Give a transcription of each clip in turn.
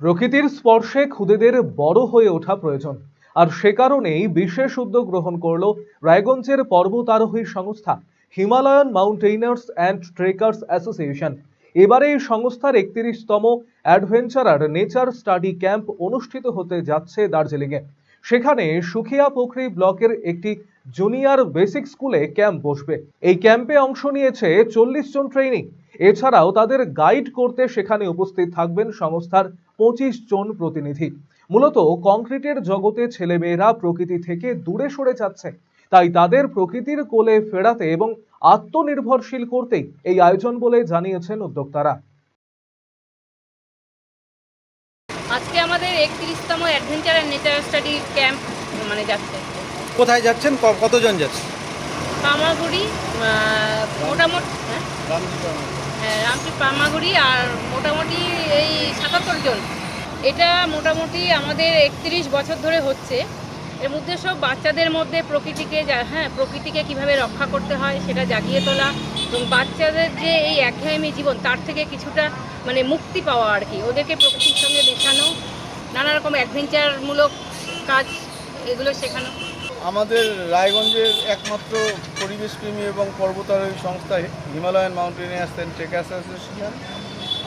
প্রকৃতির স্পর্শে খুদেদের বড় হয়ে ওঠা প্রয়োজন। আর সে কারণেই বিশেষ উদ্যোগ গ্রহণ করল রায়গঞ্জের পর্বতারোহী সংস্থা, Himalayan mountaineers and trekkers association. এবারে এই সংস্থার একত্রিশতম অ্যাডভেঞ্চারার নেচার স্টাডি ক্যাম্প অনুষ্ঠিত হতে যাচ্ছে দার্জিলিংয়ে। সেখানে সুখিয়া পুখরি ব্লকের একটি জুনিয়র বেসিক স্কুলে ক্যাম্প বসবে। এই ক্যাম্পে অংশ নিয়েছে চল্লিশ জন ট্রেনিং এছাড়াও তাদের গাইড করতে সেখানে উপস্থিত থাকবেন সংস্থার পঁচিশ জন প্রতিনিধি। মূলত কংক্রিটের জগতে ছেলেমেয়েরা প্রকৃতি থেকে দূরে সরে যাচ্ছে। তাই তাদের প্রকৃতির কোলে ফেরাতে এবং আত্মনির্ভরশীল করতেই এই আয়োজন বলে জানিয়েছেন উদ্যোক্তারা। আজকে আমাদের একত্রিশতম adventure and nature study camp মানে যাচ্ছে। কোথায় যাচ্ছেন? কতজন যাচ্ছে মোটামুটি হ্যাঁ হ্যাঁ, পামাগুড়ি আর মোটামুটি এই সাতাত্তর জন। এটা মোটামুটি আমাদের একত্রিশ বছর ধরে হচ্ছে। এর মধ্যে সব বাচ্চাদের মধ্যে প্রকৃতিকে হ্যাঁ প্রকৃতিকে কীভাবে রক্ষা করতে হয় সেটা জাগিয়ে তোলা এবং বাচ্চাদের যে এই একঘেয়েমি জীবন তার থেকে কিছুটা মানে মুক্তি পাওয়া আর কি। ওদেরকে প্রকৃতির সঙ্গে মেশানো নানা রকম অ্যাডভেঞ্চারমূলক কাজ এগুলো শেখানো। আমাদের রায়গঞ্জের একমাত্র পরিবেশপ্রেমী এবং পর্বতারোহী সংস্থা Himalayan mountaineers and trekkers association.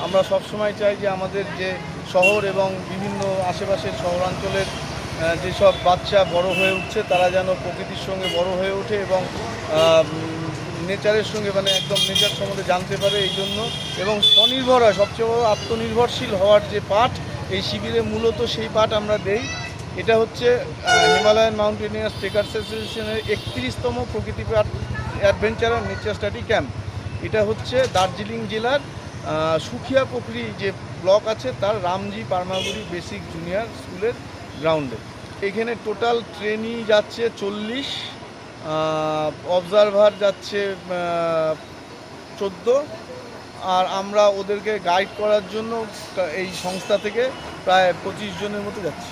আমরা সবসময় চাই যে আমাদের যে শহর এবং বিভিন্ন আশেপাশের শহরাঞ্চলের যেসব বাচ্চা বড় হয়ে উঠছে, তারা যেন প্রকৃতির সঙ্গে বড় হয়ে ওঠে এবং নেচারের সঙ্গে মানে একদম নেচার সম্বন্ধে জানতে পারে এই জন্য। এবং স্বনির্ভর হয়, সবচেয়ে বড় আত্মনির্ভরশীল হওয়ার যে পাঠ, এই শিবিরে মূলত সেই পাঠ আমরা দেই। এটা হচ্ছে হিমালয়ান মাউন্টেনিয়ার্স ট্রেকার্স অ্যাসোসিয়েশনের একত্রিশতম প্রকৃতি adventure and nature study camp. এটা হচ্ছে দার্জিলিং জেলার সুখিয়া পুখরি যে ব্লক আছে, তার রামজি পারমাগুড়ি বেসিক জুনিয়র স্কুলের গ্রাউন্ডে। এখানে টোটাল ট্রেনি যাচ্ছে চল্লিশ অবজারভার যাচ্ছে চোদ্দ, আর আমরা ওদেরকে গাইড করার জন্য এই সংস্থা থেকে প্রায় পঁচিশ জনের মতো যাচ্ছি।